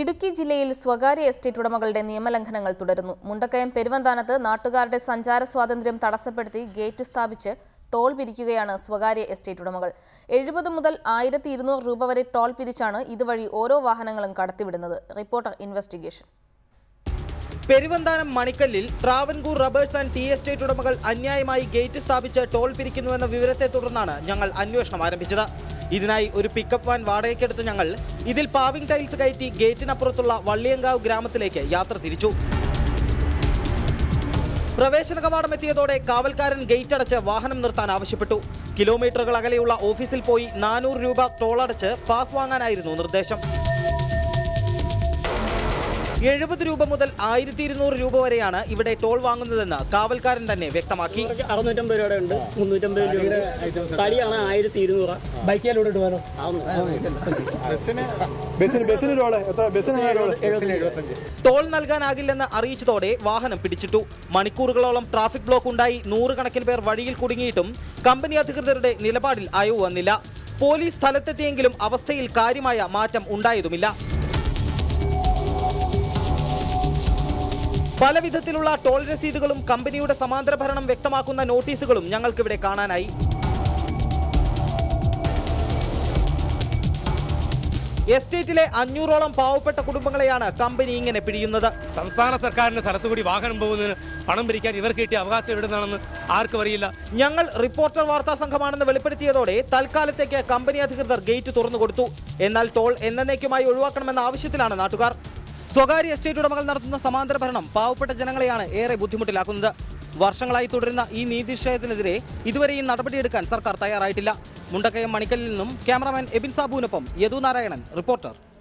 ഇടുക്കി ജില്ലയിൽ സ്വകാര്യ എസ്റ്റേറ്റ് ഉടമകളുടെ നിയമലംഘനങ്ങൾ തുടരുന്നു. മുണ്ടക്കയം പെരുവന്താനത്ത് നാട്ടുകാരുടെ സഞ്ചാര സ്വാതന്ത്ര്യം തടസ്സപ്പെടുത്തി ഗേറ്റ് സ്ഥാപിച്ച് ടോൾ പിരിക്കുകയാണ് സ്വകാര്യ എസ്റ്റേറ്റ് ഉടമകൾ. എഴുപത് മുതൽ ആയിരത്തി രൂപ വരെ ടോൾ പിരിച്ചാണ് ഇതുവഴി ഓരോ വാഹനങ്ങളും കടത്തിവിടുന്നത്. Reporter investigation. Peruvanthanam മണിക്കല്ലിൽ Travancore rubbers and tea estate ഉടമകൾ അന്യായമായി ഗേറ്റ് സ്ഥാപിച്ച് ടോൾ പിരിക്കുന്നുവെന്ന വിവരത്തെ തുടർന്നാണ് ഞങ്ങൾ അന്വേഷണം ആരംഭിച്ചത്. ഇതിനായി ഒരു പിക്കപ്പ് വാൻ വാടകയ്ക്കെടുത്ത് ഞങ്ങൾ ഇതിൽ പാവിംഗ് ടൈൽസ് കയറ്റി ഗേറ്റിനപ്പുറത്തുള്ള വള്ളിയങ്കാവ് ഗ്രാമത്തിലേക്ക് യാത്ര തിരിച്ചു. പ്രവേശന കവാടം എത്തിയതോടെ കാവൽക്കാരൻ ഗേറ്റ് അടച്ച് വാഹനം നിർത്താൻ ആവശ്യപ്പെട്ടു. കിലോമീറ്ററുകൾ അകലെയുള്ള ഓഫീസിൽ പോയി നാനൂറ് രൂപ ടോൾ അടച്ച് പാസ് വാങ്ങാനായിരുന്നു നിർദ്ദേശം. എഴുപത് രൂപ മുതൽ ആയിരത്തി ഇരുന്നൂറ് രൂപ വരെയാണ് ഇവിടെ ടോൾ വാങ്ങുന്നതെന്ന് കാവൽക്കാരൻ തന്നെ വ്യക്തമാക്കി. അറുന്നൂറ്റമ്പത് രൂപയുടെ ഉണ്ട്. മുന്നൂറ്റമ്പത് രൂപ തടിയാണ് ആയിരത്തി ഇരുന്നൂറ് ടോൾ നൽകാനാകില്ലെന്ന് അറിയിച്ചതോടെ വാഹനം പിടിച്ചിട്ടു. മണിക്കൂറുകളോളം ട്രാഫിക് ബ്ലോക്ക് ഉണ്ടായി. നൂറുകണക്കിന് പേർ വഴിയിൽ കുടുങ്ങിയിട്ടും കമ്പനി അധികൃതരുടെ നിലപാടിൽ അയവ് വന്നില്ല. പോലീസ് സ്ഥലത്തെത്തിയെങ്കിലും അവസ്ഥയിൽ കാര്യമായ മാറ്റം ഉണ്ടായതുമില്ല. പല വിധത്തിലുള്ള ടോൾ രസീതുകളും കമ്പനിയുടെ സമാന്തര ഭരണം വ്യക്തമാക്കുന്ന നോട്ടീസുകളും ഞങ്ങൾക്കിവിടെ കാണാനായി. എസ്റ്റേറ്റിലെ അഞ്ഞൂറോളം പാവപ്പെട്ട കുടുംബങ്ങളെയാണ് കമ്പനി ഇങ്ങനെ പിടിയുന്നത്. സംസ്ഥാന സർക്കാരിന്റെ സ്ഥലത്തുകൂടി വാഹനം പോകുന്നതിന് പണം പിരിക്കാൻ ഇവർ കിട്ടിയ അവകാശം എവിടുന്നാണെന്ന് ആർക്കും അറിയില്ല. ഞങ്ങൾ റിപ്പോർട്ടർ വാർത്താ സംഘമാണെന്ന് വെളിപ്പെടുത്തിയതോടെ തൽക്കാലത്തേക്ക് കമ്പനി അധികൃതർ ഗേറ്റ് തുറന്നു കൊടുത്തു. എന്നാൽ ടോൾ എന്നേക്കുമായി ഒഴിവാക്കണമെന്ന ആവശ്യത്തിലാണ് നാട്ടുകാർ. സ്വകാര്യ എസ്റ്റേറ്റ് ഉടമകൾ നടത്തുന്ന സമാന്തര ഭരണം പാവപ്പെട്ട ജനങ്ങളെയാണ് ഏറെ ബുദ്ധിമുട്ടിലാക്കുന്നത്. വർഷങ്ങളായി തുടരുന്ന ഈ നീതിക്ഷയത്തിനെതിരെ ഇതുവരെയും നടപടിയെടുക്കാൻ സർക്കാർ തയ്യാറായിട്ടില്ല. മുണ്ടക്കയം മണിക്കലിൽ നിന്നും ക്യാമറാമാൻ എബിൻ സാബുവിനൊപ്പം യദു നാരായണൻ റിപ്പോർട്ടർ.